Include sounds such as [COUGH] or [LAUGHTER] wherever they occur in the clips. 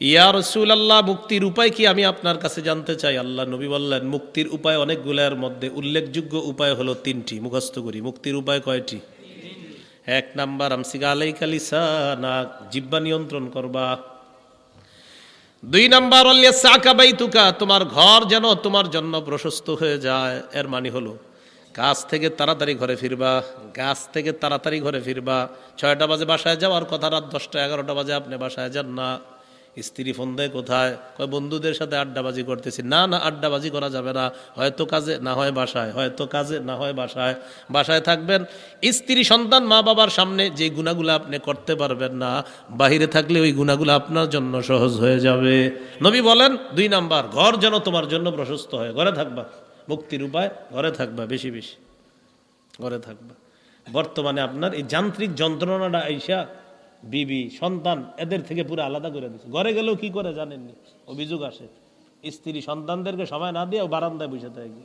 ইয়া রসুল আল্লাহ মুক্তির উপায় কি আমি আপনার কাছে জানতে চাই? আল্লাহ নবী বললেন, মুক্তির উপায় অনেকগুলোর মধ্যে উল্লেখযোগ্য উপায় হলো তিনটি, মুখস্থ করি। মুক্তির উপায় কয়টি? এক নাম্বার আমসিকা আলাই কালিসা না জিব্বা নিয়ন্ত্রণ করবা। দুই নাম্বার অল্লিয়া সাকাবাই তুকা তোমার ঘর যেন তোমার জন্য প্রশস্ত হয়ে যায়। এর মানে হলো কাজ থেকে তাড়াতাড়ি ঘরে ফিরবা, গাছ থেকে তাড়াতাড়ি ঘরে ফিরবা। ছয়টা বাজে বাসায় যাওয়ার কথা, রাত দশটা, এগারোটা বাজে আপনি বাসায় যান না। স্ত্রী ফোন দেয়, কোথায়? কয়, বন্ধুদের সাথে আড্ডাবাজি করতেছি। না না, আড্ডাবাজি করা যাবে না। হয়তো কাজে, না হয় বাসায়। হয়তো কাজে, না হয় বাসায়। বাসায় থাকবেন। স্ত্রী, সন্তান, মা বাবার সামনে যে গুণাগুলো আপনি করতে পারবেন না, বাহিরে থাকলে ওই গুণাগুলো আপনার জন্য সহজ হয়ে যাবে। নবী বলেন, দুই নাম্বার, ঘর যেন তোমার জন্য প্রশস্ত হয়। ঘরে থাকবা। মুক্তির উপায়, ঘরে থাকবা, বেশি বেশি। ঘরে থাকবা। বর্তমানে আপনার এই যান্ত্রিক যন্ত্রণাটা আইসা বিবি, সন্তান, এদের থেকে পুরো আলাদা করে দিচ্ছে ঘরে গেলেও কি করে জানেননি? অভিযোগ আসে। স্ত্রী সন্তানদেরকে সময় না দিয়ে বারান্দায় বসে থাকে।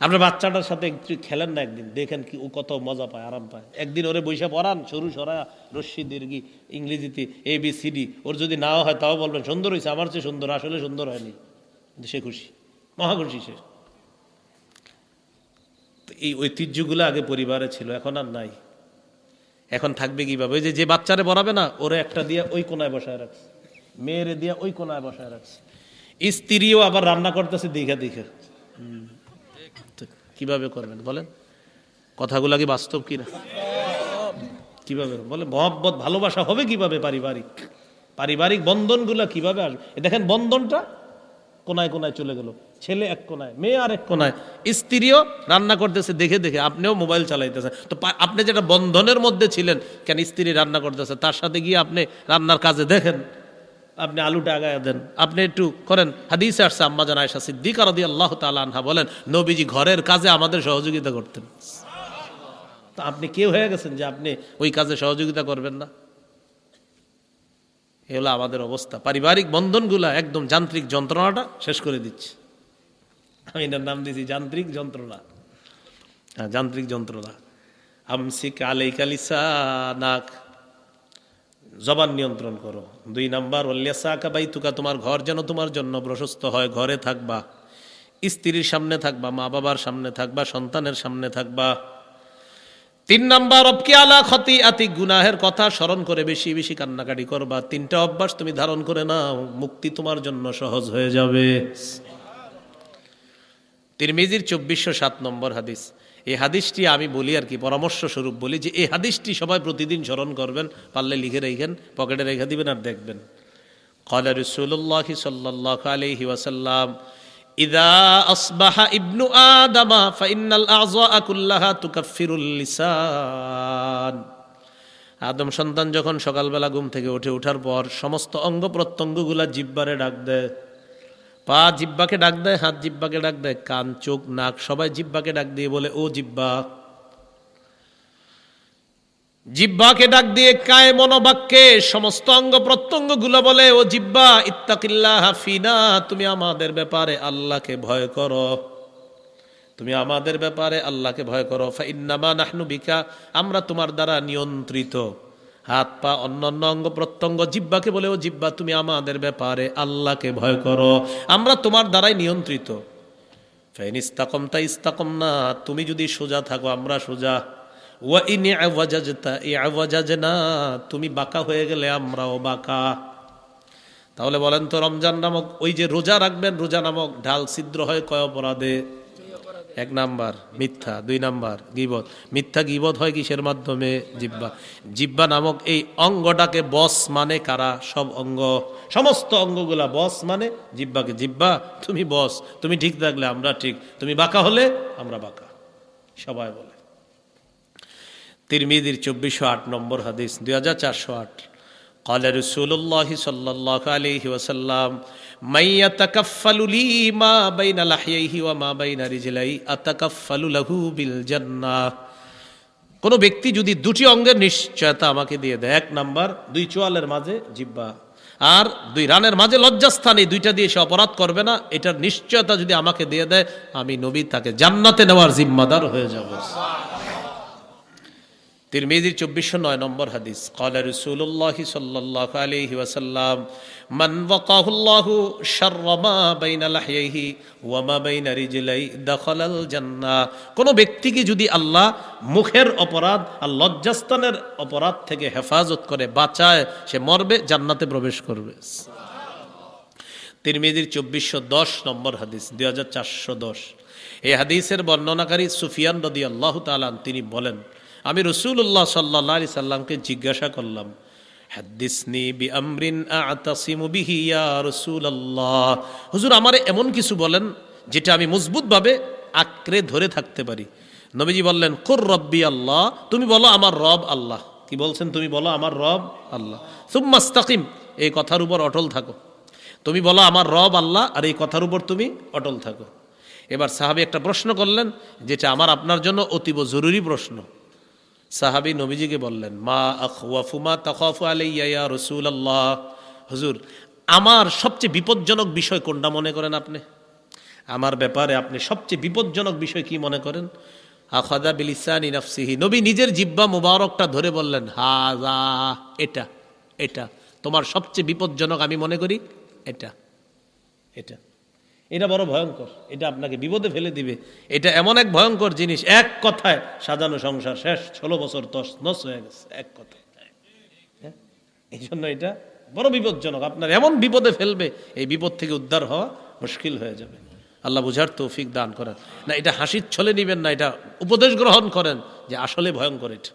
আপনার বাচ্চাটার সাথে খেলেন না একদিন। দেখেন কি, ও কত মজা পায়, আরাম পায়। একদিন ওরে বৈশা পড়ান, সরু সরা রশ্মি, দীর্ঘি, ইংরেজিতে এ বি সি ডি ওর যদি নাও হয় তাও বলবেন, সুন্দর হয়েছে আমার চেয়ে সুন্দর, আসলে সুন্দর হয়নি। সে খুশি। মহা খুশি সে। এই ঐতিহ্যগুলো আগে পরিবারে ছিল, এখন আর নাই। এখন থাকবে কীভাবে? ওই যে যে বাচ্চারে বরাবে না, ওরে একটা দিয়ে ওই কোনায় বসায় রাখছে। মেয়েরে দিয়ে ওই কোনায় বসায় রাখছে। স্ত্রীও আবার রান্না করতেছে দীঘা দীঘা। কীভাবে করবেন বলেন? কথাগুলো কি বাস্তব কিনা? কীভাবে বলে মহব্বত, ভালোবাসা হবে কীভাবে পারিবারিক? পারিবারিক বন্ধনগুলো কীভাবে আসবে? দেখেন, বন্ধনটা কোনায় কোনায় চলে গেল। ছেলে এক কোনায়, মেয়ে আর এক কোনায়। স্ত্রীও রান্না করতেছে, দেখে দেখে আপনিও মোবাইল চালাইতেছেন। তো আপনি যেটা বন্ধনের মধ্যে ছিলেন, কেন স্ত্রী রান্না করতেছে? তার সাথে গিয়ে আপনি রান্নার কাজে দেখেন। আপনি আলুটা আগায় দেন। আপনি একটু করেন। হাদিসে আসছে, আম্মা জান আয়সা সিদ্দিক রাদি আল্লাহ তালা আনহা বলেন, নবীজি ঘরের কাজে আমাদের সহযোগিতা করতেন। তো আপনি কেউ হয়ে গেছেন যে আপনি ওই কাজে সহযোগিতা করবেন না? এ হলো আমাদের অবস্থা। পারিবারিক বন্ধনগুলা একদম যান্ত্রিক যন্ত্রণাটা শেষ করে দিচ্ছে। আমি এটার নাম দিয়েছি যান্ত্রিক যন্ত্রণা। হ্যাঁ যান্ত্রিক যন্ত্রণা। আমসিক আলাইকালিসা নাক জবান নিয়ন্ত্রণ করো। দুই নাম্বার কাবাই তুকা তোমার ঘর যেন তোমার জন্য প্রশস্ত হয়। ঘরে থাকবা, স্ত্রীর সামনে থাকবা, মা বাবার সামনে থাকবা, সন্তানের সামনে থাকবা। তিন নাম্বার অবকি আলা ক্ষতি আতি গুনাহের কথা স্মরণ করে বেশি বেশি কান্নাকাটি করবা। তিনটা অভ্যাস তুমি ধারণ করে নাও, মুক্তি তোমার জন্য সহজ হয়ে যাবে। তিরমিজির চব্বিশশো সাত নম্বর হাদিস। এই হাদিসটি আমি বলি আর কি, পরামর্শ স্বরূপ বলি যে এই হাদিসটি সবাই প্রতিদিন স্মরণ করবেন, পারলে লিখে রেখেন, পকেটে রেখে দিবেন আর দেখবেন। কলা রসুল্লাহ সাল্লাহ আলহি ইদা আসবাহা ইবনু আদামা ফাইনাল আজওয়া কুল্লাহা তুকাফিরুল লিসান আদম সন্তান যখন সকালবেলা ঘুম থেকে উঠে ওঠার পর, সমস্ত অঙ্গ প্রত্যঙ্গগুলা জিব্বারে ডাক দেয়। পা জিব্বাকে ডাক দেয়, হাত জিব্বাকে ডাক দেয়, কান, চোখ, নাক, সবাই জিব্বাকে ডাক দিয়ে বলে, ও জিব্বা। জিব্বাকে ডাক দিয়ে কায় মনোবাক্যে সমস্ত অঙ্গ প্রত্যঙ্গগুলো বলে, ও জিব্বা, ইত্তাকিল্লাহ হাফিনা তুমি আমাদের ব্যাপারে আল্লাহকে ভয় করো। তুমি আমাদের ব্যাপারে আল্লাহকে ভয় করো। ফাইন্নামা নাহনু বিকা, আমরা তোমার দ্বারা নিয়ন্ত্রিত। হাত পা অন্যান্য অঙ্গ প্রত্যঙ্গ জিব্বাকে বলেও জিব্বা তুমি আমাদের ব্যাপারে আল্লাহকে ভয় করো। আমরা তোমার দ্বারাই নিয়ন্ত্রিত। ফাইন ইস্তাকম তা ইস্তাকম না তুমি যদি সোজা থাকো, আমরা সোজা। ই আওয়াজাজনা, তুমি বাঁকা হয়ে গেলে আমরাও বাঁকা। তাহলে বলেন তো, রমজান নামক ওই যে রোজা রাখবেন, রোজা নামক ঢাল ছিদ্র হয় কয় অপরাধে? এক নাম্বার, মিথ্যা, দুই নাম্বার, গিবত। মিথ্যা গিবত হয় কিসের মাধ্যমে? জিব্বা। জিব্বা নামক এই অঙ্গটাকে বস মানে কারা? সব অঙ্গ, সমস্ত অঙ্গগুলা বস মানে জিব্বাকে। জিব্বা, তুমি বস, তুমি ঠিক থাকলে আমরা ঠিক। তুমি বাঁকা হলে আমরা বাঁকা। সবাই বলে। তিরমিদির চব্বিশশো আট নম্বর হাদিস, দুই হাজার চারশো আট। قال رسول الله صلى الله عليه وسلم من يتكفل لي ما بين لحييه وما بين رجلي أتكفل له بالجنة কোন ব্যক্তি যদি দুটি অঙ্গের নিশ্চয়তা আমাকে দিয়ে দেয় এক নাম্বার দুই চোয়ালের মাঝে জিব্বা আর দুই রানের মাঝে লজ্জাস্থান এই দুইটা দিয়ে সে অপরাধ করবে না এটার নিশ্চয়তা যদি আমাকে দিয়ে দেয় আমি নবী তাকে জান্নাতে নেওয়ার জিম্মাদার হয়ে যাব তিরমিজির চব্বিশশো নয় নম্বর হাদিস। কলা রসুল্লাহ সাল্লাহ আলহি ওয়াসাল্লাম, মান ওয়াকাহুল্লাহু শারমা বাইনা লাহিয়াহি ওয়ামা কোনো ব্যক্তিকে যদি আল্লাহ মুখের অপরাধ আর লজ্জাস্থানের অপরাধ থেকে হেফাজত করে, বাঁচায়, সে মরবে, জান্নাতে প্রবেশ করবে। তিরমিজির চব্বিশশো দশ নম্বর হাদিস, দুই হাজার চারশো দশ। এই হাদিসের বর্ণনাকারী সুফিয়ান রদি আল্লাহ তালান তিনি বলেন আমি রসুল্লাহ সাল্লাহ সাল্লামকে জিজ্ঞাসা করলাম বি আমরিন হুজুর, আমারে এমন কিছু বলেন যেটা আমি মজবুতভাবে আঁকড়ে ধরে থাকতে পারি। নবীজি বললেন, কুর রব্বি আল্লাহ। তুমি বলো, আমার রব আল্লাহ। কি বলছেন? তুমি বলো, আমার রব আল্লাহ। সুম্মাস্তাকিম এই কথার উপর অটল থাকো। তুমি বলো, আমার রব আল্লাহ, আর এই কথার উপর তুমি অটল থাকো। এবার সাহাবি একটা প্রশ্ন করলেন, যেটা আমার আপনার জন্য অতীব জরুরি প্রশ্ন। সাহাবি নবীজিকে বললেন, মা আখওয়াফুমা তাখাফু আলাইয়া ইয়া আল্লাহ হুজুর, আমার সবচেয়ে বিপজ্জনক বিষয় কোনটা মনে করেন আপনি? আমার ব্যাপারে আপনি সবচেয়ে বিপজ্জনক বিষয় কি মনে করেন? আখাদা বিলিসানি নাফসিহি। নবী নিজের জিব্বা মুবারকটা ধরে বললেন হাজা এটা এটা। তোমার সবচেয়ে বিপজ্জনক আমি মনে করি, এটা এটা। এটা বড় ভয়ঙ্কর। এটা আপনাকে বিপদে ফেলে দিবে। এটা এমন এক ভয়ঙ্কর জিনিস, এক কথায় সাজানো সংসার শেষ, ষোলো বছর দশ নস হয়ে গেছে, এক কথায়। হ্যাঁ? এই জন্য এটা বড় বিপজ্জনক। আপনার এমন বিপদে ফেলবে, এই বিপদ থেকে উদ্ধার হওয়া মুশকিল হয়ে যাবে। আল্লাহ বুঝার তৌফিক দান করেন না, এটা হাসির ছলে নিবেন না, এটা উপদেশ গ্রহণ করেন যে আসলে ভয়ঙ্কর এটা।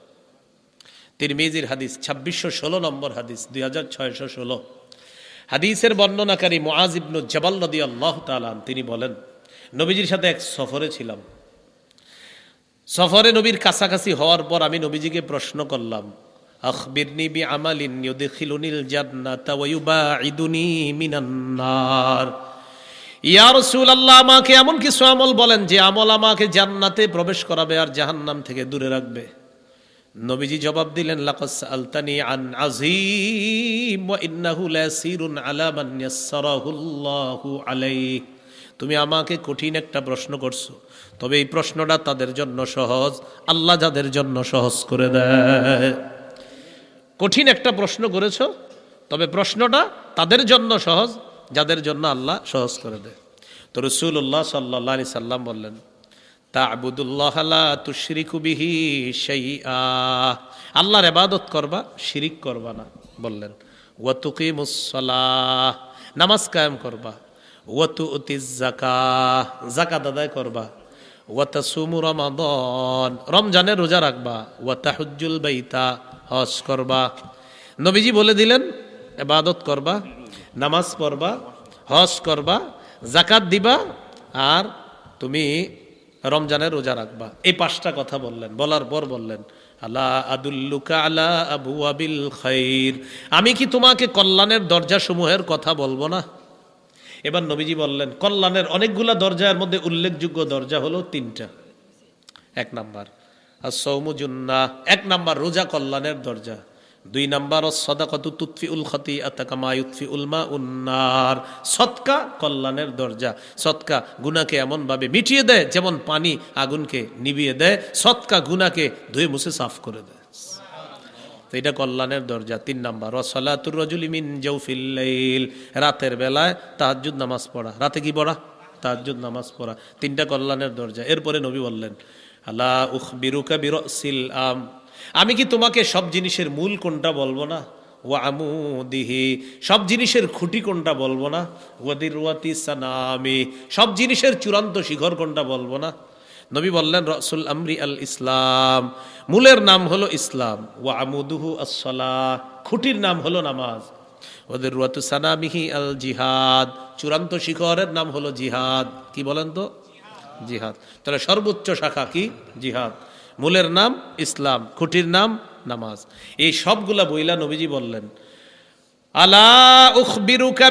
তিরমিজির হাদিস, ছাব্বিশশো ষোলো নম্বর হাদিস, দুই হাজার ছয়শো ষোলো। হাদিসের বর্ণনাকারী মুআজ ইবনু নদী আল্লাহ তালান তিনি বলেন, নবীজির সাথে এক সফরে ছিলাম। সফরে নবীর কাছাকাছি হওয়ার পর আমি নবীজিকে প্রশ্ন করলাম আমালিন আমাকে এমন কিছু আমল বলেন যে আমল আমাকে জান্নাতে প্রবেশ করাবে আর জাহান্নাম থেকে দূরে রাখবে। নবীজি জবাব দিলেন লাকাস আলতানি আন আজিম ওয়া ইন্নাহু লাসিরুন আলা মান ইয়াসসারাহুল্লাহু আলাইহি। তুমি আমাকে কঠিন একটা প্রশ্ন করছ, তবে এই প্রশ্নটা তাদের জন্য সহজ, আল্লাহ যাদের জন্য সহজ করে দেয়। কঠিন একটা প্রশ্ন করেছ, তবে প্রশ্নটা তাদের জন্য সহজ, যাদের জন্য আল্লাহ সহজ করে দেয়। তো রসুল্লাহ সাল্লাহ আলি সাল্লাম বললেন তাবুদুল্লাহ তুশরিকু বিহি শাইআ। আল্লাহর এবাদত করবা, শিরিক করবা না, বললেন। ওয়াতুকিমুসসালাহ নামাজ কায়েম করবা। ওয়াতু জাকা জাকাত আদায় করবা। ওয়াতাসুমু রমাদন, রমজানের রোজা রাখবা। ওয়াতাহুজ্জুল বাইতা, হজ করবা। নবীজি বলে দিলেন, ইবাদত করবা, নামাজ পড়বা, হজ করবা জাকাত দিবা, আর তুমি রমজানের রোজা রাখবা। এই পাঁচটা কথা বললেন, বলার পর বললেন, আলা আদুল্লুকা আলা আবু আবিল খাইর। আমি কি তোমাকে কল্যাণের দরজা সমূহের কথা বলব না? এবার নবীজি বললেন, কল্যাণের অনেকগুলা দরজার মধ্যে উল্লেখযোগ্য দরজা হলো তিনটা। এক নাম্বার আর সৌমুজুন্না এক নাম্বার রোজা কল্যাণের দরজা। দুই নাম্বার, সদাকতু তুৎফি উল খতি আতাকামা ইউৎফি উলমা উন্নার সৎকা কল্যাণের দরজা। সৎকা গুনাকে এমনভাবে মিটিয়ে দেয় যেমন পানি আগুনকে নিবিয়ে দেয়। সৎকা গুনাকে ধুয়ে মুছে সাফ করে দেয়। এটা কল্যাণের দরজা। তিন নাম্বার ওসলাতুর রজুল মিন জৌফিল্লাইল রাতের বেলায় তাহাজ্জুদ নামাজ পড়া। রাতে কি পড়া? তাহাজ্জুদ নামাজ পড়া। তিনটা কল্যাণের দরজা। এরপরে নবী বললেন আল্লাহ উখ বিরুকা বিরসিল আম। আমি কি তোমাকে সব জিনিসের মূল কোনটা বলব না? ও আমুদিহি সব জিনিসের খুঁটি কোনটা বলব না? ওয়াদির ওয়াতি সানামি, সব জিনিসের চূড়ান্ত শিখর কোনটা বলব না? নবী বললেন, রসুল আমরি আল ইসলাম। মূলের নাম হলো ইসলাম। ওয়া আমুদুহু আসসালাহ, খুঁটির নাম হলো নামাজ। ওদের রুয়াতু সানামিহি আল জিহাদ, চূড়ান্ত শিখরের নাম হলো জিহাদ। কি বলেন তো? জিহাদ। তাহলে সর্বোচ্চ শাখা কি? জিহাদ। মূলের নাম ইসলাম, খুঁটির নাম নামাজ। এই সবগুলা বইলা নবীজি বললেন, আলা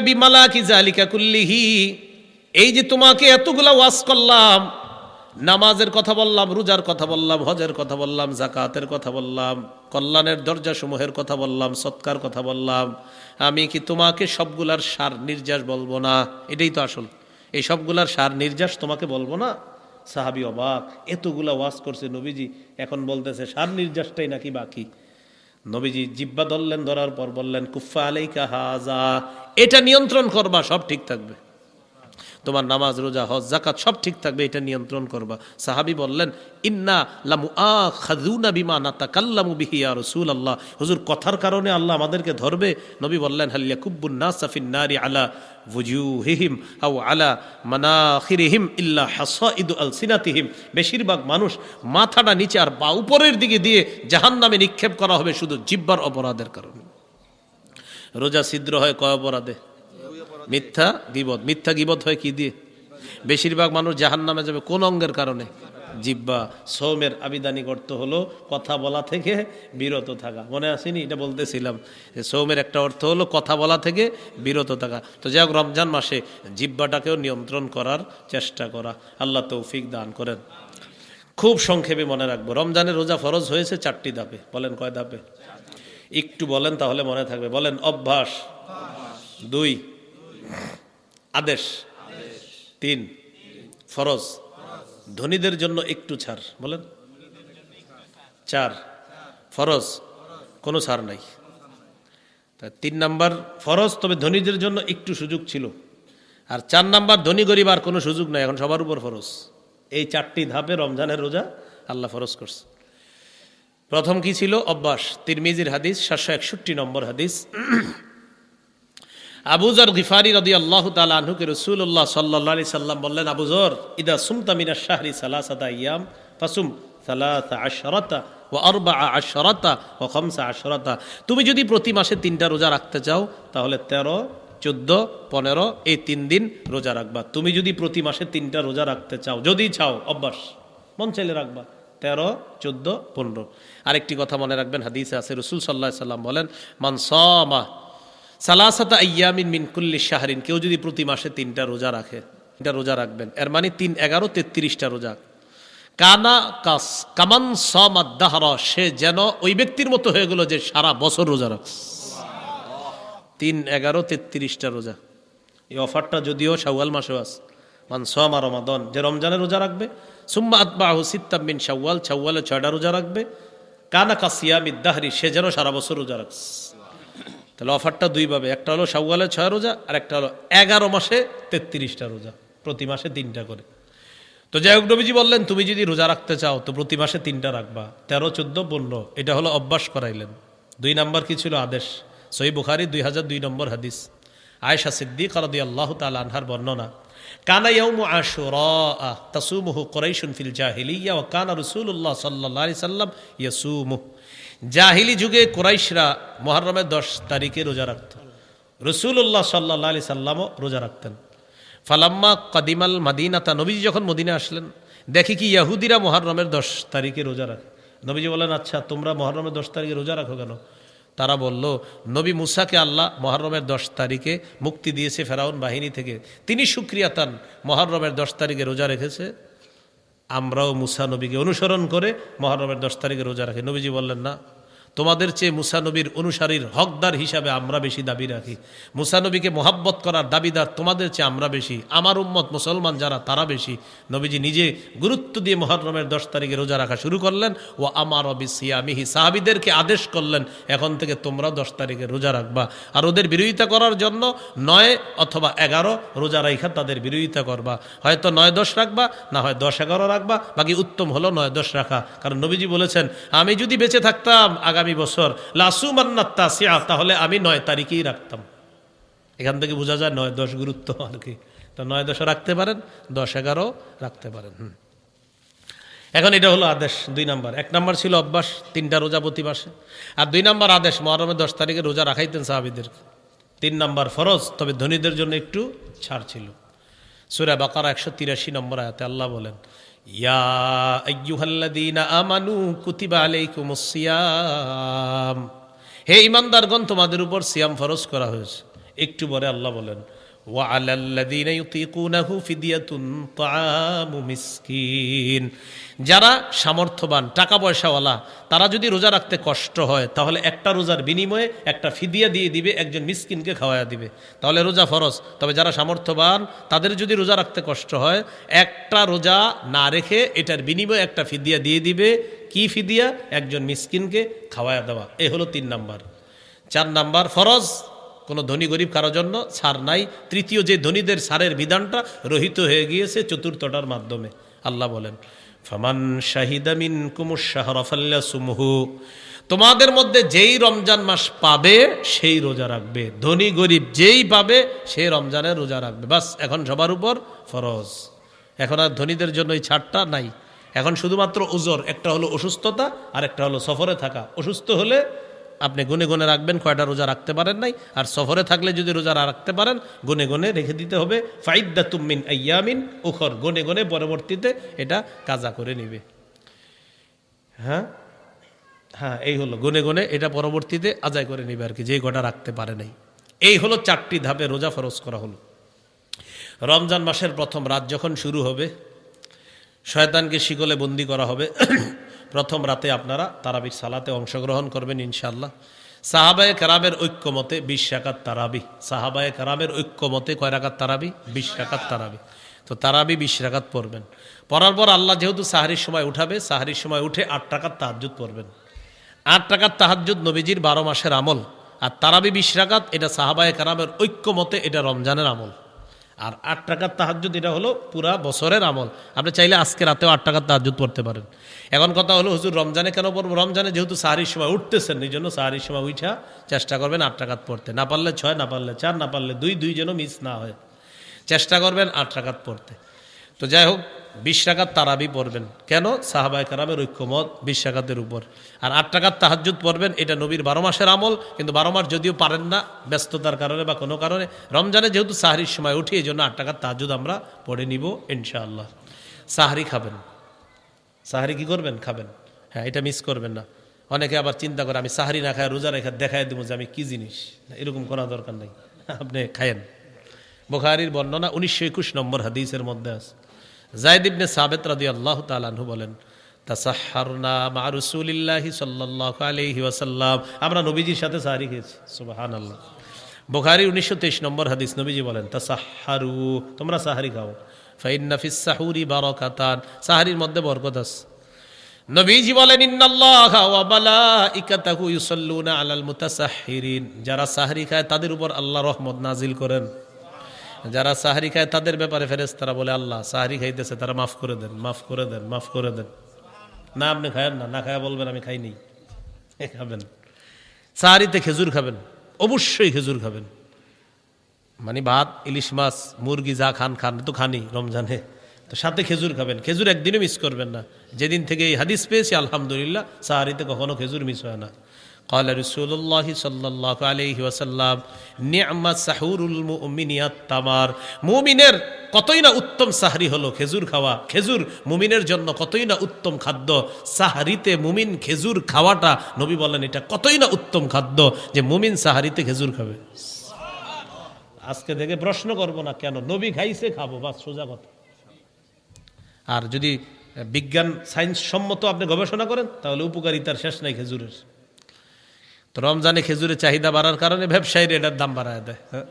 বিমালাকি জালিকা কুল্লিহি। এই যে তোমাকে এতগুলা ওয়াজ করলাম, নামাজের কথা বললাম, রোজার কথা বললাম, হজের কথা বললাম জাকাতের কথা বললাম, কল্যাণের দরজা সমূহের কথা বললাম, সৎকার কথা বললাম, আমি কি তোমাকে সবগুলার সার নির্যাস বলব না? এটাই তো আসল। এই সবগুলার সার নির্যাস তোমাকে বলব না? সাহাবি অবাক, এতগুলা ওয়াজ করছে নবীজি, এখন বলতেছে, সার নির্যাসটাই নাকি বাকি? নবীজি জিব্বা ধরলেন, ধরার পর বললেন কুফা আলাইকা হাজা এটা নিয়ন্ত্রণ করবা, সব ঠিক থাকবে। তোমার নামাজ, রোজা, হজ জাকাত সব ঠিক থাকবে, এটা নিয়ন্ত্রণ করবা। সাহাবি বললেন, ইন্না লামু আ খাদুনা বিমা নাতা কাল্লামু বিহি ইয়া রাসূলুল্লাহ। হুজুর, কথার কারণে আল্লাহ আমাদেরকে ধরবে। নবী বললেন হাল্লিয়া কুব্বুন নাসা ফিন নারি আলা ওয়ুজুহিহিম আও আলা মানাখিরিহিম ইল্লা হাসাইদু আলসিনাতিহিম। বেশিরভাগ মানুষ মাথাটা নিচে আর বা উপরের দিকে দিয়ে জাহান্নামে নিক্ষেপ করা হবে শুধু জিব্বার অপরাধের কারণে। রোজা ছিদ্র হয় কয় অপরাধে? মিথ্যা গিবত মিথ্যা গিবত হয় কি দিয়ে? বেশিরভাগ মানুষ জাহান নামে যাবে কোন অঙ্গের কারণে? জিব্বা, সৌমের আবিদানি করতে হলো কথা বলা থেকে বিরত থাকা। মনে আসেনি? এটা বলতেছিলাম। যে সৌমের একটা অর্থ হলো কথা বলা থেকে বিরত থাকা। তো যাই হোক, রমজান মাসে জিব্বাটাকেও নিয়ন্ত্রণ করার চেষ্টা করা। আল্লাহ তৌফিক দান করেন। খুব সংক্ষেপে মনে রাখব। রমজানের রোজা ফরজ হয়েছে চারটি ধাপে। বলেন কয় ধাপে? একটু বলেন তাহলে মনে থাকবে। বলেন, অভ্যাস। দুই আদেশ। তিন, ফরজ। ধনীদের জন্য একটু ছাড়, বলেন। চার, ফরজ। কোনো ছাড় নাই। তা তিন নাম্বার, ফরজ, তবে ধনীদের জন্য একটু সুযোগ ছিল। আর চার নাম্বার, ধনী গরিব আর কোনো সুযোগ নাই, এখন সবার উপর ফরজ। এই চারটি ধাপে রমজানের রোজা আল্লাহ ফরজ করছে। প্রথম কি ছিল? অভ্যাস। তিরমিজির হাদিস, সাতশো একষট্টি নম্বর হাদিস। আবুজর গিফারি রদি আল্লাহ তালা আনহুকে রসুল্লাহ সাল্লাহ আলি সাল্লাম বললেন আবুজর ইদা সুমতামিনা শাহরি সালাসাতা ইয়াম ফাসুম সালাসা আশরাতা ও আরবা আশরাতা ও খমসা আশরাতা। তুমি যদি প্রতি মাসে তিনটা রোজা রাখতে চাও, তাহলে তেরো, চোদ্দ, পনেরো, এই তিন দিন রোজা রাখবা। তুমি যদি প্রতি মাসে তিনটা রোজা রাখতে চাও, যদি চাও, অভ্যাস, মন চাইলে রাখবা। তেরো, চোদ্দ, পনেরো। আরেকটি কথা মনে রাখবেন, হাদিসে আছে, রসুল সাল্লাহ সাল্লাম বলেন, মান সমা সালাসাতা আয়ামিন মিন কুল্লি শাহরিন, কেউ যদি প্রতি মাসে তিনটা রোজা রাখে, তিনটা রোজা রাখবেন। এর মানে তিন এগারো, তেত্রিশটা রোজা। কানা কাস, কামান সমাদ্দাহর সে যেন ওই ব্যক্তির মতো হয়ে গেল যে সারা বছর রোজা রাখছে। তিন এগারো, তেত্রিশটা রোজা। এই অফারটা যদিও শাওয়াল মাসেও আছে। মান সোমা রমাদন, যে রমজানের রোজা রাখবে, সুম্মা আতবাহ সিত্তাম বিন শাওয়াল, শাওয়ালে ছয়টা রোজা রাখবে। কানা কাসিয়া মিদ্দাহারি সে যেন সারা বছর রোজা রাখছে। তাহলে অফারটা দুইভাবে একটা হলো শাওয়ালে ছয় রোজা, আর একটা হলো এগারো মাসে তেত্রিশটা রোজা, প্রতি মাসে তিনটা করে। তো যাই হোক, নবীজি বললেন, তুমি যদি রোজা রাখতে চাও, তো প্রতি মাসে তিনটা রাখবা। তেরো, চোদ্দ, পনেরো, এটা হলো অভ্যাস করাইলেন। দুই নম্বর কি ছিল? আদেশ। সই বুখারি, দুই হাজার দুই নম্বর হাদিস। আয়েশা সিদ্দিক রাদি আল্লাহ তাল আনহার বর্ণনা, কানা ইয়াউমু আশুরা তাসুমুহু কুরাইশুন ফিল জাহিলিয়া কানা রাসূলুল্লাহ সাল্লাল্লাহু সাল্লাম ইয়াসুমুহু। জাহিলি যুগে কোরাইশরা মুহররমের 10 তারিখে রোজা রাখত। রসুল্লাহ সাল্লাহ আলি সাল্লামও রোজা রাখতেন। ফালাম্মা কাদিমাল মাদিনাতা, নবীজি যখন মদিনে আসলেন, দেখি কি ইয়াহুদিরা মহরমের দশ তারিখে রোজা রাখে? নবীজি বলেন আচ্ছা তোমরা মহরমের দশ তারিখে রোজা রাখো কেন? তারা বলল, নবী মুসাকে আল্লাহ মহরমের দশ তারিখে মুক্তি দিয়েছে ফেরাউন বাহিনী থেকে। তিনি সুক্রিয়াতান মহরমের দশ তারিখে রোজা রেখেছে। আমরাও মুসা নবীকে অনুসরণ করে মহরমের দশ তারিখে রোজা রাখি। নবীজি বললেন না। তোমাদের চেয়ে মুসানবীর অনুসারীর হকদার হিসাবে আমরা বেশি দাবি রাখি। মুসানবীকে মোহাব্বত করার দাবিদার তোমাদের চেয়ে আমরা বেশি। আমার উম্মত মুসলমান যারা, তারা বেশি। নবীজি নিজে গুরুত্ব দিয়ে মহরমের দশ তারিখে রোজা রাখা শুরু করলেন ও আমার অবিসিয়ামিহি সাহাবিদেরকে আদেশ করলেন, এখন থেকে তোমরাও দশ তারিখে রোজা রাখবা। আর ওদের বিরোধিতা করার জন্য নয় অথবা এগারো রোজা রাখা তাদের বিরোধিতা করবা। হয়তো নয় দশ রাখবা, না হয় দশ এগারো রাখবা, বাকি উত্তম হলো নয় দশ রাখা। কারণ নবীজি বলেছেন, আমি যদি বেঁচে থাকতাম আগামী বছর। লাসুমান্নাত্তা সিয়া তাহলে আমি নয় তারিখেই রাখতাম। এখান থেকে বোঝা যায় নয় দশ গুরুত্ব আর কি। তো নয় দশও রাখতে পারেন, দশ এগারো রাখতে পারেন এখন এটা হলো আদেশ দুই নাম্বার। এক নাম্বার ছিল অভ্যাস, তিনটা রোজা প্রতি মাসে। আর দুই নাম্বার আদেশ মহরমের দশ তারিখে রোজা রাখাইতেন সাহাবিদের। তিন নাম্বার ফরজ, তবে ধনীদের জন্য একটু ছাড় ছিল। সুরা বাকারা একশো তিরাশি নম্বর আয়াতে আল্লাহ বলেন ইয়া আইয়ুহাল্লাযীনা আমানু কুতিবা আলাইকুমুস সিয়াম। হে ইমানদারগণ, তোমাদের উপর সিয়াম ফরজ করা হয়েছে। একটু পরে আল্লাহ বলেন وعلى الذين يطيقونه فدية طعام مسكين যারা সামর্থ্যবান টাকা পয়সাওয়ালা তারা যদি রোজা রাখতে কষ্ট হয় তাহলে একটা রোজার বিনিময়ে একটা ফিদিয়া দিয়ে দিবে একজন মিসকিনকে খাওয়ায়া দিবে তাহলে রোজা ফরজ তবে যারা সামর্থ্যবান তাদের যদি রোজা রাখতে কষ্ট হয় একটা রোজা না রেখে এটার বিনিময়ে একটা ফিদিয়া দিয়ে দিবে কি ফিদিয়া একজন মিসকিনকে খাওয়ায়া দেওয়া এ হলো তিন নাম্বার চার নাম্বার ফরজ কোনো ধনী গরিব কারোর জন্য ছাড় নাই। তৃতীয় যে ধনীদের সারের বিধানটা রহিত হয়ে গিয়েছে চতুর্থটার মাধ্যমে। আল্লাহ বলেন, ফামান শাহিদামিন কুমুর শাহ শাহরফাল্লা সুমহু তোমাদের মধ্যে যেই রমজান মাস পাবে, সেই রোজা রাখবে। ধনী গরিব যেই পাবে সেই রমজানের রোজা রাখবে। বাস, এখন সবার উপর ফরজ। এখন আর ধনীদের জন্য এই ছাড়টা নাই। এখন শুধুমাত্র ওজোর একটা হলো অসুস্থতা আর একটা হলো সফরে থাকা। অসুস্থ হলে আপনি গুনে গুনে রাখবেন, কয়টা রোজা রাখতে পারেন নাই? আর সফরে থাকলে যদি রোজা রাখতে পারেন, গুনে গুনে রেখে দিতে হবে। ফাইদ্দা তুমিন আয়ামিন উখর, গুনে গুনে পরবর্তীতে এটা কাজা করে নিবে। হ্যাঁ? হ্যাঁ এই হলো। গুনে গুনে এটা পরবর্তীতে আদায় করে নিবে আর কি, যে কটা রাখতে পারে নাই। এই হলো চারটি ধাপে রোজা ফরজ করা হলো। রমজান মাসের প্রথম রাত যখন শুরু হবে, শয়তানকে শিকলে বন্দি করা হবে। প্রথম রাতে আপনারা তারাবির সালাতে অংশগ্রহণ করবেন ইনশাল্লাহ সাহাবায়ে কারামের ঐক্যমতে বিশ রাকাত তারাবি। সাহাবায়ে কারামের ঐক্যমতে কয় রাকাত তারাবি? বিশ রাকাত তারাবি। তো তারাবি বিশ রাকাত পড়বেন। পড়ার পর আল্লাহ যেহেতু সাহারির সময় উঠাবে, সাহারির সময় উঠে আট টাকার তাহাজুদ পড়বেন। আট টাকার তাহাজুদ নবীজির বারো মাসের আমল। আর তারাবি বিশ রাকাত, এটা সাহাবায়ে কারামের ঐক্যমতে, এটা রমজানের আমল। আর আট টাকার তাহাজুদ এটা হলো পুরা বছরের আমল। আপনি চাইলে আজকে রাতেও আট টাকার তাহাজুদ পড়তে পারেন। এখন কথা হলো, হুজুর, রমজানে কেন পড়ব? রমজানে যেহেতু সাহারির সময় উঠতেছেন, এই জন্য সাহারির সময় উঠা চেষ্টা করবেন আট টাকাত পড়তে। না পারলে ছয়, না পারলে চার, না পারলে দুই দুই যেন মিস না হয়। চেষ্টা করবেন আট টাকাত পড়তে। তো যাই হোক বিশ টাকার তারাবি পড়বেন। কেন? সাহাবায় কারামের ঐক্যমত বিশ টাকাতের উপর। আর আট টাকার তাহাজুদ পড়বেন, এটা নবীর বারো মাসের আমল, কিন্তু বারো মাস যদিও পারেন না, ব্যস্ততার কারণে বা কোনো কারণে। রমজানে যেহেতু সাহারির সময় উঠি, এই জন্য আট টাকার তাহাজুদ আমরা পড়ে নিব, ইনশাআল্লাহ। সাহারি খাবেন। সাহারি কি করবেন? খাবেন। হ্যাঁ এটা মিস করবেন না। অনেকে আবার চিন্তা করে, আমি সাহারি না খাই রোজা রেখা দেখাই দেবো যে আমি কী জিনিস। এরকম করা দরকার নেই। আপনি খায়েন। বুখারির বর্ণনা উনিশশো একুশ নম্বর হাদিসের মধ্যে আছে। জায়দ ইবনে সাবেত রাদি আল্লাহ তালাহু বলেন তাসাহারনা মা রসুলিল্লাহি সাল্লাহ আলহি ওয়াসাল্লাম। আমরা নবীজির সাথে সাহারি খেয়েছি সুবাহান আল্লাহ বুখারি উনিশশো তেইশ নম্বর হাদিস নবীজি বলেন তাসাহারু তোমরা সাহারি খাও। ফাইন নাফিস সাহুরি বারকাতান। সাহারির মধ্যে বরকত আছে। নবীজি বলেন, ইন্নাল্লাহ আলাল মুতাসাহহিরিন। যারা সাহরি খায়, তাদের উপর আল্লাহ রহমত নাজিল করেন। যারা সাহারি খায় তাদের ব্যাপারে ফেরেস তারা বলে, আল্লাহ, সাহারি খাইতেছে, তারা মাফ করে দেন, মাফ করে দেন, মাফ করে দেন। না, আপনি খায়েন না না খায় বলবেন, আমি খাইনি খাবেন। সাহারিতে খেজুর খাবেন, অবশ্যই খেজুর খাবেন। মানে ভাত, ইলিশ মাছ, মুরগি যা খান খান তো খানি রমজানে। তো সাথে খেজুর খাবেন, খেজুর একদিনও মিস করবেন না। যেদিন থেকে এই হাদিস পেয়েছি, আলহামদুলিল্লাহ, সাহারিতে কখনো খেজুর মিস হয় না। قال رسول الله صلى الله عليه وسلم نعم سحور المؤمن التمر মুমিনের কতই না উত্তম সাহারি হলো খেজুর খাওয়া খেজুর মুমিনের জন্য কতই না উত্তম খাদ্য সাহারিতে মুমিন খেজুর খাওয়াটা নবী বলেন এটা কতই না উত্তম খাদ্য যে মুমিন সাহারিতে খেজুর খাবে আজকে থেকে প্রশ্ন করব না কেন নবী খাইছে খাবো বাস সোজা কথা আর যদি বিজ্ঞান সায়েন্স সম্মত আপনি গবেষণা করেন তাহলে উপকারিতার শেষ নাই খেজুরের তো রমজানে খেজুরের চাহিদা বাড়ার কারণে ব্যবসায়ীরা এটার দাম বাড়ায় দেয়। হ্যাঁ।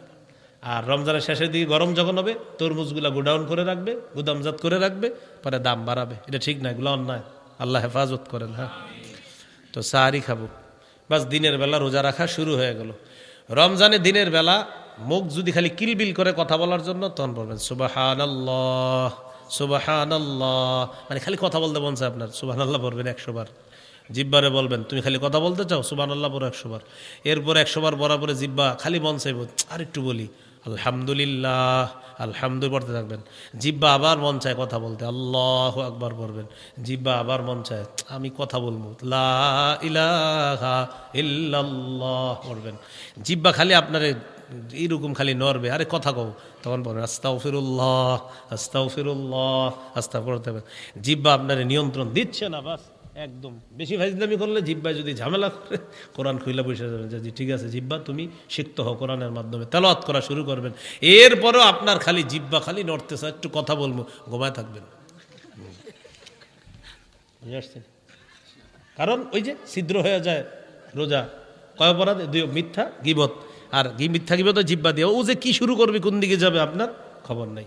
আর রমজানের শেষের দিকে গরম যখন হবে তরমুজগুলা গোডাউন করে রাখবে গুদামজাত করে রাখবে পরে দাম বাড়াবে। এটা ঠিক না এগুলো অন্যায়। আল্লাহ হেফাজত করেন হ্যাঁ। তো সাহারি খাব। বাস দিনের বেলা রোজা রাখা শুরু হয়ে গেল। রমজানে দিনের বেলা মুখ যদি খালি কিলবিল করে কথা বলার জন্য তখন বলবেন সুবাহান আল্লাহ সুবাহান আল্লাহ মানে খালি কথা বলতে বলছে আপনার সুবাহান আল্লাহ বলবেন একশোবার বার। জিব্বারে বলবেন, তুমি খালি কথা বলতে চাও? সুবাহান আল্লাহ বলো একশো বার। এরপর একশোবার বরাবরে জিব্বা খালি মন চাইব, আর একটু বলি। আলহামদুলিল্লাহ আলহামদুল পড়তে থাকবেন। জিব্বা আবার মন চায় কথা বলতে, আল্লাহ আকবার পড়বেন। জিব্বা আবার মন চায়, আমি কথা বলব। লা ইলাহা ইল্লাল্লাহ পড়বেন। জিব্বা খালি আপনার এইরকম খালি নড়বে, আরে কথা কও। তখন বলবেন আস্তাও ফিরুল্লাহ আস্তাও ফিরুল্লাহ আস্তা পড়তে হবে জিব্বা আপনার নিয়ন্ত্রণ দিচ্ছে না, বাস। একদম। বেশি ফাইজলামি করলে জিব্বা যদি ঝামেলা করে, কোরআন খুইলা বসে যাবেন যে ঠিক আছে জিব্বা তুমি শিখত হও কোরআনের মাধ্যমে, তেলাওয়াত করা শুরু করবেন। এরপরেও আপনার খালি জিব্বা খালি নড়তেছে একটু কথা বলব, ঘুমায় থাকবেন। বুঝে আসছেন? কারণ ওই যে ছিদ্র হয়ে যায় রোজা, কয় অপরাধ? দুই, মিথ্যা, গিবত। আর মিথ্যা, গিবত জিব্বা দিয়ে, ও যে কি শুরু করবে, কোন দিকে যাবে আপনার খবর নাই।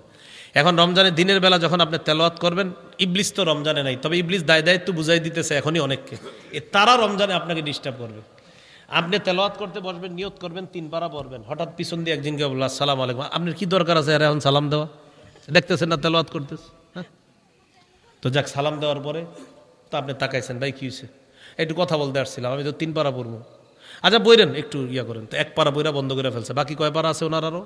এখন রমজানের দিনের বেলা যখন আপনি তেলাওয়াত করবেন, ইবলিস তো রমজানে নাই, তবে ইবলিস দায় দায়িত্ব বুঝাই দিতেছে এখনই অনেককে। তারা রমজানে আপনাকে ডিস্টার্ব করবে। আপনি তেলাওয়াত করতে বসবেন, নিয়ত করবেন, তিন পারা পড়বেন। হঠাৎ পিছন দিয়ে একদিনকে বলল, আসসালাম আলাইকুম। আপনার কি দরকার আছে? এখন সালাম দেওয়া। দেখতেছেন না তেলাওয়াত করতেছে? হ্যাঁ? তো যাক, সালাম দেওয়ার পরে তো আপনি তাকাইছেন, ভাই, কী হয়েছে একটু কথা বলতে আসছিলাম, আমি তো তিন পারা পড়ব। আচ্ছা বইরেন, একটু ইয়া করেন। তো এক পারা বইরা বন্ধ করে ফেলছে, বাকি কয় পারা আছে ওনার আরও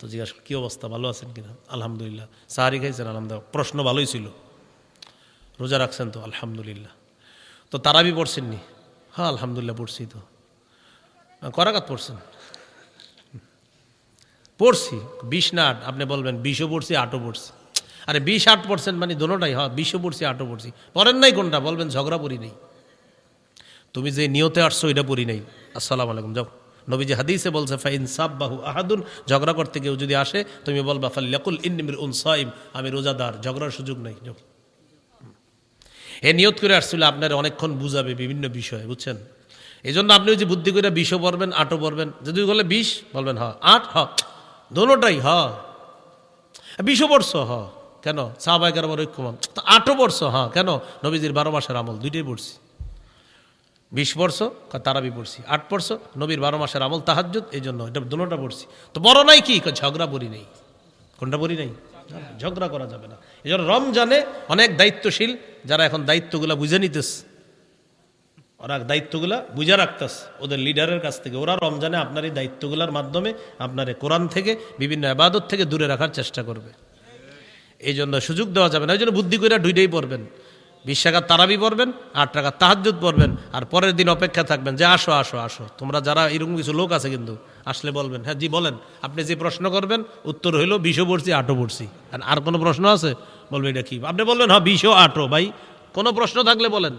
তো জিজ্ঞাসা কী অবস্থা? ভালো আছেন কিনা? আলহামদুলিল্লাহ। সাহারি খাইছেন? আলহামদুলিল্লাহ। প্রশ্ন ভালোই ছিল। রোজা রাখছেন তো? আলহামদুলিল্লাহ। তো তারাবি পড়ছেন নি হ্যাঁ আলহামদুলিল্লাহ, পড়ছি তো। করাকাত পড়ছেন? পড়ছি। বিশ না আট? আপনি বলবেন, বিশও পড়ছি, আটও পড়ছি। আরে, বিশ, আট পার্সেন্ট মানে দোনোটাই হ্যাঁ বিশও পড়ছি, আটও পড়ছি। পড়েন নাই কোনটা? বলবেন, ঝগড়া পড়ি নেই। তুমি যে নিয়তে আসছো এটা পড়ি নাই। আসসালামু আলাইকুম, যাও। নবীজি হাদিসে বলছে, ফাইন সাব্বাহু আহাদুন ঝগড়া করতে কেউ যদি আসে, তুমি বলবা, ফাল্লাকুল ইন্নিমির উন সাইম আমি রোজাদার, ঝগড়ার সুযোগ নাই। এ নিয়ত করে আসছিল, আপনার অনেকক্ষণ বুঝাবে বিভিন্ন বিষয়ে, বুঝছেন? এই জন্য আপনি যে বুদ্ধি করে বিশও পড়বেন, আটও পড়বেন। যদি বলে বিশ, বলবেন হ আট হ দোনোটাই হ বিশও পড়ছ হ কেন? সাহবাইকার ঐক্যমান আটও পড়ছ হ্যাঁ কেন? নবীজির বারো মাসের আমল, দুইটাই পড়ছি। বিশ বর্ষ তারাবি পড়ছি। আট বর্ষ, নবীর বারো মাসের আমল তাহাজ্জুদ, এই জন্য এটা দুটোটা পড়ছি। তো বড় নাই কি? ঝগড়া পড়ি নেই। কোনটা পড়ি নাই? ঝগড়া করা যাবে না। এই জন্য রমজানে অনেক দায়িত্বশীল যারা এখন দায়িত্বগুলা বুঝে নিতেস, ওরা দায়িত্বগুলা বুঝে রাখতেস। ওদের লিডারের কাছ থেকে, ওরা রমজানে আপনার এই দায়িত্বগুলার মাধ্যমে আপনার কোরআন থেকে, বিভিন্ন আবাদত থেকে দূরে রাখার চেষ্টা করবে। এই জন্য সুযোগ দেওয়া যাবে না। এই জন্য বুদ্ধি করে দুইটাই পড়বেন। বিশ টাকার তারাবি পড়বেন, আট টাকার তাহাজ্জুদ পড়বেন, আর পরের দিন অপেক্ষা থাকবেন যে আসো আসো আসো। তোমরা যারা এরকম কিছু লোক আছে কিন্তু, আসলে বলবেন হ্যাঁ জি, বলেন। আপনি যে প্রশ্ন করবেন, উত্তর হইল বিশও পড়ছি, আটও পড়ছি। আর আর কোনো প্রশ্ন আছে? বলবে এটা কি? আপনি বলবেন হ্যাঁ বিশও, আটও। ভাই, কোনো প্রশ্ন থাকলে বলেন।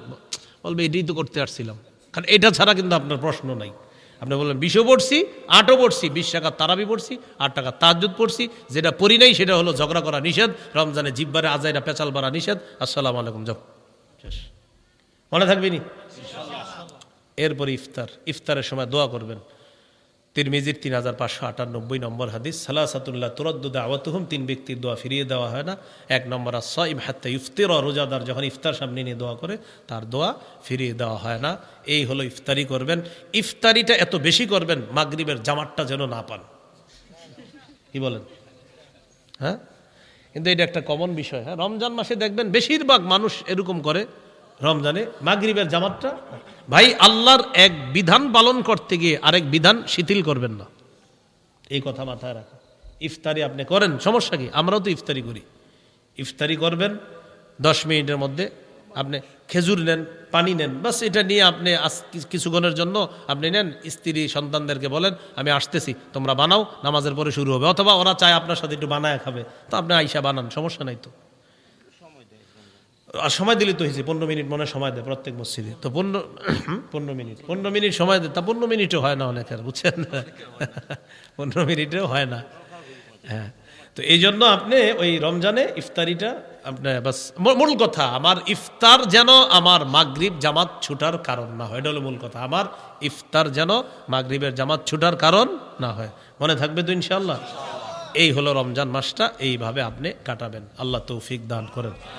বলবে, এটাই তো করতে আসছিলাম। কারণ এটা ছাড়া কিন্তু আপনার প্রশ্ন নাই। আপনি বললেন বিশও পড়ছি, আটও পড়ছি, বিশ টাকার তারাবি পড়ছি, আট টাকার তাহাজুদ পড়ছি, যেটা পড়ি নাই সেটা হলো ঝগড়া করা নিষেধ, রমজানে জিব্বারে আজাইরা পেঁচাল বাড়া নিষেধ। আসসালামু আলাইকুম, যাও। শেষ। মনে থাকবে নি? এরপর ইফতার। ইফতারের সময় দোয়া করবেন। তিরমিজির তিন হাজার পাঁচশো আটানব্বই নম্বর হাদিস, সালাসাতুল্লাহ তুরদ্দুদা আওয়াতুহুম তিন ব্যক্তির দোয়া ফিরিয়ে দেওয়া হয় না। এক নম্বর আর সইম হাত্তা ইফতির রোজাদার যখন ইফতার সামনে নিয়ে দোয়া করে, তার দোয়া ফিরিয়ে দেওয়া হয় না। এই হলো ইফতারি করবেন। ইফতারিটা এত বেশি করবেন, মাগরিবের জামাতটা যেন না পান। কি বলেন? হ্যাঁ? কিন্তু এটা একটা কমন বিষয় হ্যাঁ? রমজান মাসে দেখবেন বেশিরভাগ মানুষ এরকম করে। রমজানে মাগরিবের জামাতটা, ভাই আল্লাহর এক বিধান পালন করতে গিয়ে আরেক বিধান শিথিল করবেন না। এই কথা মাথায় রাখা। ইফতারি আপনি করেন, সমস্যা কি? আমরাও তো ইফতারি করি। ইফতারি করবেন, দশ মিনিটের মধ্যে আপনি খেজুর নেন, পানি নেন, বাস এটা নিয়ে আপনি কিছুক্ষণের জন্য আপনি নেন, স্ত্রী সন্তানদেরকে বলেন, আমি আসতেছি, তোমরা বানাও, নামাজের পরে শুরু হবে। অথবা ওরা চায় আপনার সাথে একটু বানায় খাবে। তো আপনি আইসা বানান, সমস্যা নাই তো। আর সময় দিলে তো হয়েছে, পনেরো মিনিট মনে সময় দেয় প্রত্যেক মসজিদে। তো পনেরো [CLEARS THROAT] পনেরো মিনিট পনেরো মিনিট সময় দেয়, তা পনেরো মিনিটও হয় না অনেকের বুঝছেন? [LAUGHS] পনেরো মিনিটেও হয় না। হ্যাঁ তো এই জন্য আপনি ওই রমজানে ইফতারিটা মূল কথা, আমার ইফতার যেন আমার মাগরীব জামাত ছুটার কারণ না হয়। এটা হলো মূল কথা। আমার ইফতার যেন মাগরীবের জামাত ছুটার কারণ না হয়। মনে থাকবে তো ইনশাল্লাহ এই হলো রমজান মাসটা। এইভাবে আপনি কাটাবেন। আল্লাহ তৌফিক দান করেন।